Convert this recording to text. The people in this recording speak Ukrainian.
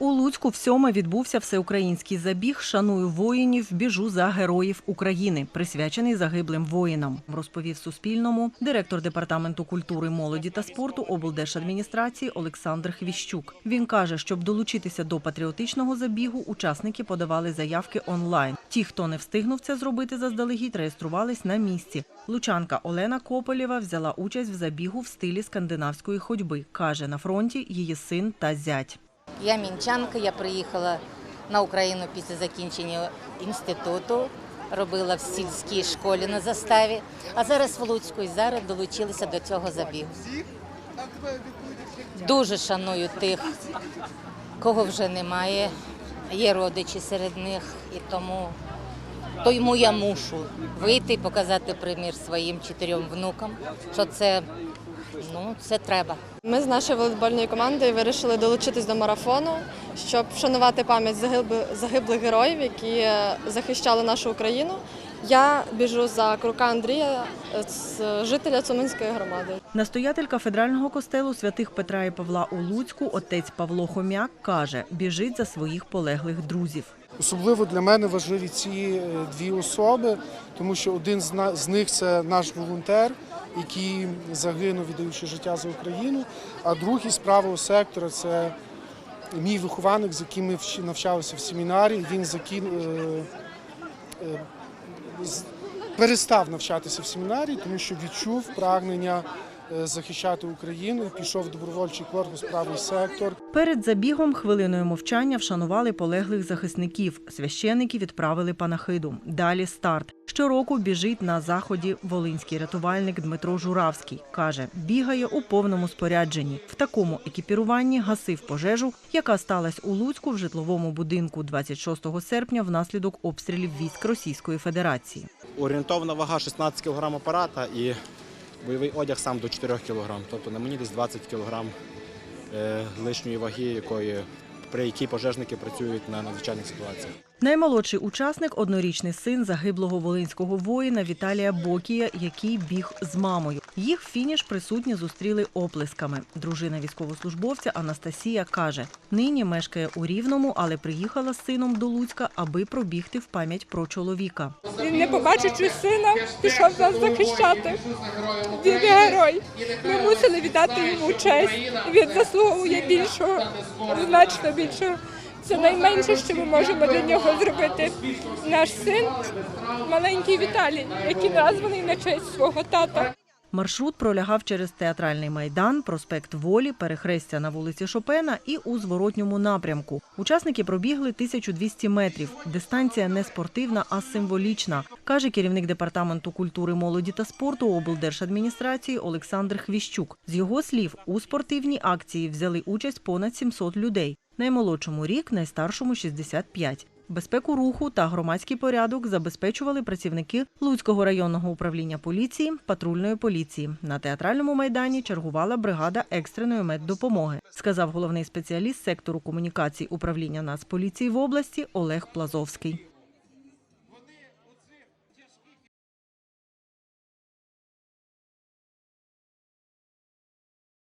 У Луцьку всьоме відбувся всеукраїнський забіг Шаную воїнів, біжу за героїв України, присвячений загиблим воїнам. Розповів Суспільному директор департаменту культури, молоді та спорту облдержадміністрації Олександр Хвіщук. Він каже, щоб долучитися до патріотичного забігу, учасники подавали заявки онлайн. Ті, хто не встигнув це зробити заздалегідь, реєструвались на місці. Лучанка Олена Кополєва взяла участь в забігу в стилі скандинавської ходьби. каже, на фронті її син та зять. Я мінчанка, я приїхала на Україну після закінчення інституту, робила в сільській школі на заставі, а зараз в Луцьку і зараз долучилися до цього забігу. Дуже шаную тих, кого вже немає, є родичі серед них, і тому, тому я мушу вийти і показати примір своїм чотирьом внукам, що це, ну, це треба. Ми з нашою волейбольною командою вирішили долучитись до марафону, щоб вшанувати пам'ять загиблих, героїв, які е, захищали нашу Україну. Я біжу за Крука Андрія, е, жителя Цуманської громади. Настоятель кафедрального костелу святих Петра і Павла у Луцьку, отець Павло Хомяк, каже, біжить за своїх полеглих друзів. Особливо для мене важливі ці е, дві особи, тому що один з них це наш волонтер, який загинув, віддаючи життя за Україну. А другий з правого сектора це мій вихованник, з яким ми навчалися в семінарі. Він закін... е, е, перестав навчатися в семінарі, тому що відчув прагнення е, захищати Україну пішов в добровольчий корпус правий сектор. Перед забігом хвилиною мовчання вшанували полеглих захисників. Священики відправили панахиду. Далі старт. Щороку біжить на заході волинський рятувальник Дмитро Журавський. Каже, бігає у повному спорядженні. В такому екіпіруванні гасив пожежу, яка сталася у Луцьку в житловому будинку 26 серпня внаслідок обстрілів військ Російської Федерації. Орієнтовна вага 16 кг апарата і бойовий одяг сам до 4 кг. Тобто на мені десь 20 кг е, лишньої ваги, якої, при якій пожежники працюють на надзвичайних ситуаціях. Наймолодший учасник однорічний син загиблого волинського воїна Віталія Бокія, який біг з мамою. Їх фініш присутні зустріли оплесками. Дружина військовослужбовця Анастасія каже: нині мешкає у Рівному, але приїхала з сином до Луцька, аби пробігти в пам'ять про чоловіка. Він, не побачивши сина, пішов нас захищати. Він герой. Ми мусили віддати йому честь. Він заслуговує більшого, значно більшого. Це найменше, що ми можемо для нього зробити. Наш син маленький Віталій, який названий на честь свого тата. Маршрут пролягав через театральний майдан, проспект Волі, перехрестя на вулиці Шопена і у зворотньому напрямку. Учасники пробігли 1200 метрів. Дистанція не спортивна, а символічна, каже керівник департаменту культури, молоді та спорту облдержадміністрації Олександр Хвіщук. З його слів, у спортивній акції взяли участь понад 700 людей. Наймолодшому рік, найстаршому 65. Безпеку руху та громадський порядок забезпечували працівники Луцького районного управління поліції, патрульної поліції. На театральному майдані чергувала бригада екстреної меддопомоги, сказав головний спеціаліст сектору комунікацій управління Нацполіції в області Олег Плазовський.